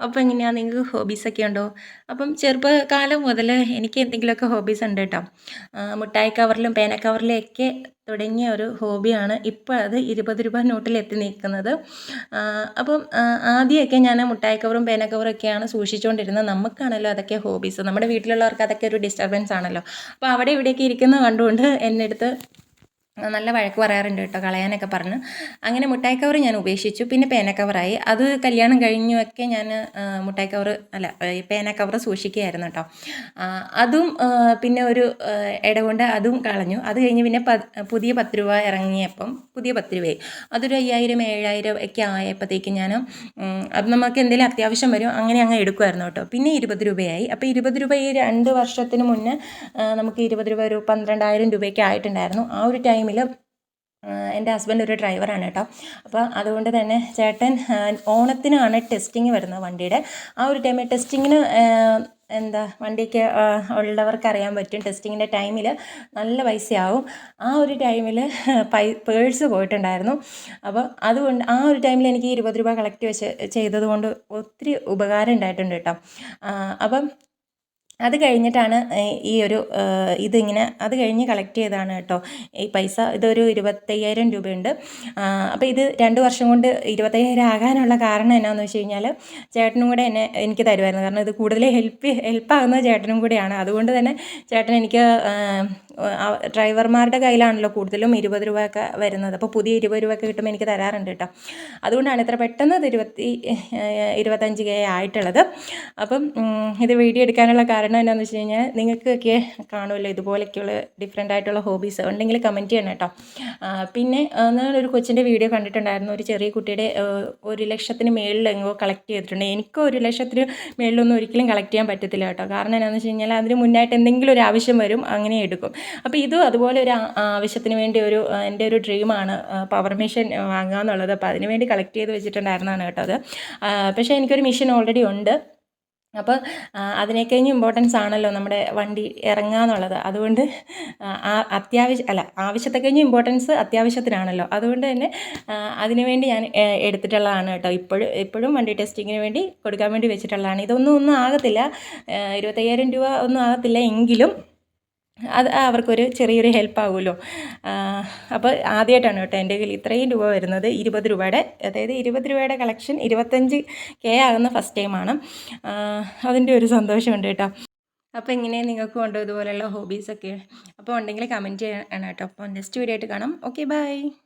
അപ്പോൾ എങ്ങനെയാണ് നിങ്ങൾക്ക് ഹോബീസൊക്കെ ഉണ്ടോ? അപ്പം ചെറുപ്പകാലം മുതൽ എനിക്ക് എന്തെങ്കിലുമൊക്കെ ഹോബീസ് ഉണ്ട് കേട്ടോ മുട്ടായി കവറിലും പേന കവറിലും ഒക്കെ തുടങ്ങിയ ഒരു ഹോബിയാണ് ഇപ്പോൾ അത് ഇരുപത് രൂപ നോട്ടിൽ എത്തി നിൽക്കുന്നത്. അപ്പം ആദ്യമൊക്കെ ഞാൻ മുട്ടായി കവറും പേന കവറും ഒക്കെയാണ് സൂക്ഷിച്ചുകൊണ്ടിരുന്നത് നമുക്കാണല്ലോ അതൊക്കെ ഹോബീസ് നമ്മുടെ വീട്ടിലുള്ളവർക്ക് അതൊക്കെ ഒരു ഡിസ്റ്റർബൻസ് ആണല്ലോ. അപ്പോൾ അവിടെ ഇവിടെയൊക്കെ ഇരിക്കുന്ന കണ്ടുകൊണ്ട് എന്നെ അടുത്ത് നല്ല വഴക്ക് പറയാറുണ്ട് കേട്ടോ കളയാനൊക്കെ പറഞ്ഞ്. അങ്ങനെ മുട്ടായി കവർ ഞാൻ ഉപേക്ഷിച്ചു. പിന്നെ പേന കവറായി അത് കല്യാണം കഴിഞ്ഞൊക്കെ ഞാൻ മുട്ടായി കവർ അല്ല പേന കവർ സൂക്ഷിക്കുകയായിരുന്നു കേട്ടോ. അതും പിന്നെ ഒരു ഇടകൊണ്ട് അതും കളഞ്ഞു. അത് കഴിഞ്ഞ് പിന്നെ പുതിയ പത്ത് രൂപ ഇറങ്ങിയപ്പം പുതിയ പത്ത് രൂപയായി. അതൊരു അയ്യായിരം ഏഴായിരം ഒക്കെ ആയപ്പോഴത്തേക്ക് ഞാൻ അത് നമുക്ക് എന്തെങ്കിലും അത്യാവശ്യം വരും അങ്ങനെ അങ്ങ് എടുക്കുമായിരുന്നു കേട്ടോ. പിന്നെ ഇരുപത് രൂപയായി. അപ്പോൾ ഇരുപത് രൂപ ഈ രണ്ട് വർഷത്തിന് മുന്നേ നമുക്ക് ഇരുപത് രൂപ ഒരു പന്ത്രണ്ടായിരം രൂപയൊക്കെ ആയിട്ടുണ്ടായിരുന്നു. ആ ഒരു ടൈം ടൈമിൽ എന്റെ ഹസ്ബൻഡ് ഒരു ഡ്രൈവറാണ് കേട്ടോ. അപ്പോൾ അതുകൊണ്ട് തന്നെ ചേട്ടൻ ഓണത്തിനാണ് ടെസ്റ്റിംഗ് വരുന്നത് വണ്ടിയുടെ. ആ ഒരു ടൈമിൽ ടെസ്റ്റിങ്ങിന് എന്താ വണ്ടിക്ക് ഉള്ളവർക്ക് അറിയാൻ പറ്റും. ടെസ്റ്റിങ്ങിന്റെ ടൈമിൽ നല്ല പൈസയാവും. ആ ഒരു ടൈമിൽ പൈ പേഴ്സ് പോയിട്ടുണ്ടായിരുന്നു. അപ്പോൾ അതുകൊണ്ട് ആ ഒരു ടൈമിൽ എനിക്ക് ഇരുപത് രൂപ കളക്ട് വെച്ച് ചെയ്തതുകൊണ്ട് ഒത്തിരി ഉപകാരം ഉണ്ടായിട്ടുണ്ട് കേട്ടോ. അപ്പം അത് കഴിഞ്ഞിട്ടാണ് ഈ ഒരു ഇതിങ്ങനെ അത് കഴിഞ്ഞ് കളക്ട് ചെയ്തതാണ് കേട്ടോ. ഈ പൈസ ഇതൊരു ഇരുപത്തയ്യായിരം രൂപയുണ്ട്. അപ്പോൾ ഇത് രണ്ട് വർഷം കൊണ്ട് ഇരുപത്തയ്യായിരം ആകാനുള്ള കാരണം എന്നാന്ന് വെച്ച് കഴിഞ്ഞാൽ ചേട്ടനും കൂടെ എന്നെ എനിക്ക് തരുമായിരുന്നു കാരണം ഇത് കൂടുതൽ ഹെൽപ്പ് ഹെൽപ്പാകുന്നത് ചേട്ടനും കൂടെയാണ്. അതുകൊണ്ട് തന്നെ ചേട്ടൻ എനിക്ക് ഡ്രൈവർമാരുടെ കയ്യിലാണല്ലോ കൂടുതലും ഇരുപത് രൂപയൊക്കെ വരുന്നത്. അപ്പോൾ പുതിയ ഇരുപത് രൂപയൊക്കെ കിട്ടുമ്പോൾ എനിക്ക് തരാറുണ്ട് കേട്ടോ. അതുകൊണ്ടാണ് ഇത്ര പെട്ടെന്ന് ഇത് ഇരുപത്തി ഇരുപത്തഞ്ച് കെ ആയിട്ടുള്ളത്. അപ്പം ഇത് വീഡിയോ എടുക്കാനുള്ള കാരണം എന്താണെന്ന് വെച്ച് കഴിഞ്ഞാൽ നിങ്ങൾക്കൊക്കെ കാണുമല്ലോ ഇതുപോലെയൊക്കെയുള്ള ഡിഫറെന്റ് ആയിട്ടുള്ള ഹോബീസ് ഉണ്ടെങ്കിൽ കമന്റ് ചെയ്യണം കേട്ടോ. പിന്നെ ഒരു കൊച്ചിന്റെ വീഡിയോ കണ്ടിട്ടുണ്ടായിരുന്നു. ഒരു ചെറിയ കുട്ടിയുടെ ഒരു ലക്ഷത്തിന് മേളിൽ എങ്ങോ കളക്ട് ചെയ്തിട്ടുണ്ട്. എനിക്ക് ഒരു ലക്ഷത്തിന് മേളിലൊന്നും ഒരിക്കലും കളക്ട് ചെയ്യാൻ പറ്റത്തില്ല കേട്ടോ. കാരണം എന്താണെന്ന് വെച്ച് കഴിഞ്ഞാൽ അതിന് മുന്നായിട്ട് എന്തെങ്കിലും ഒരു ആവശ്യം വരും അങ്ങനെ എടുക്കും. അപ്പോൾ ഇതും അതുപോലെ ഒരു ആവശ്യത്തിന് വേണ്ടി ഒരു എന്റെ ഒരു ഡ്രീമാണ് പവർ മെഷീൻ വാങ്ങുക എന്നുള്ളത്. അപ്പോൾ അതിന് വേണ്ടി കളക്ട് ചെയ്ത് വെച്ചിട്ടുണ്ടായിരുന്നതാണ് കേട്ടോ അത്. പക്ഷേ എനിക്കൊരു മെഷീൻ ഓൾറെഡി ഉണ്ട്. അപ്പോൾ അതിനേക്കഴിഞ്ഞ് ഇമ്പോർട്ടൻസ് ആണല്ലോ നമ്മുടെ വണ്ടി ഇറങ്ങുക എന്നുള്ളത്. അതുകൊണ്ട് അത്യാവശ്യം അല്ല ആവശ്യത്തെ കഴിഞ്ഞ് ഇമ്പോർട്ടൻസ് അത്യാവശ്യത്തിനാണല്ലോ. അതുകൊണ്ട് തന്നെ അതിനു വേണ്ടി ഞാൻ എടുത്തിട്ടുള്ളതാണ് കേട്ടോ. ഇപ്പോഴും ഇപ്പോഴും വണ്ടി ടെസ്റ്റിങ്ങിന് വേണ്ടി കൊടുക്കാൻ വേണ്ടി വെച്ചിട്ടുള്ളതാണ്. ഇതൊന്നും ഒന്നും ആകത്തില്ല. ഇരുപത്തയ്യായിരം രൂപ ഒന്നും ആകത്തില്ല എങ്കിലും അത് അവർക്കൊരു ചെറിയൊരു ഹെൽപ്പ് ആകുമല്ലോ അപ്പോൾ ആദ്യമായിട്ടാണ് കേട്ടോ എന്റെ കയ്യിൽ ഇത്രയും രൂപ വരുന്നത്. ഇരുപത് രൂപയുടെ അതായത് ഇരുപത് രൂപയുടെ കളക്ഷൻ ഇരുപത്തഞ്ച് കെ ആകുന്ന ഫസ്റ്റ് ടൈമാണ്. അതിന്റെ ഒരു സന്തോഷമുണ്ട് കേട്ടോ. അപ്പോൾ ഇങ്ങനെ നിങ്ങൾക്ക് കൊണ്ടോ ഇതുപോലെയുള്ള ഹോബീസൊക്കെ അപ്പോൾ ഉണ്ടെങ്കിൽ കമന്റ് ചെയ്യണം കേട്ടോ. അപ്പോൾ നെക്സ്റ്റ് വീഡിയോ ആയിട്ട് കാണാം. Okay bye.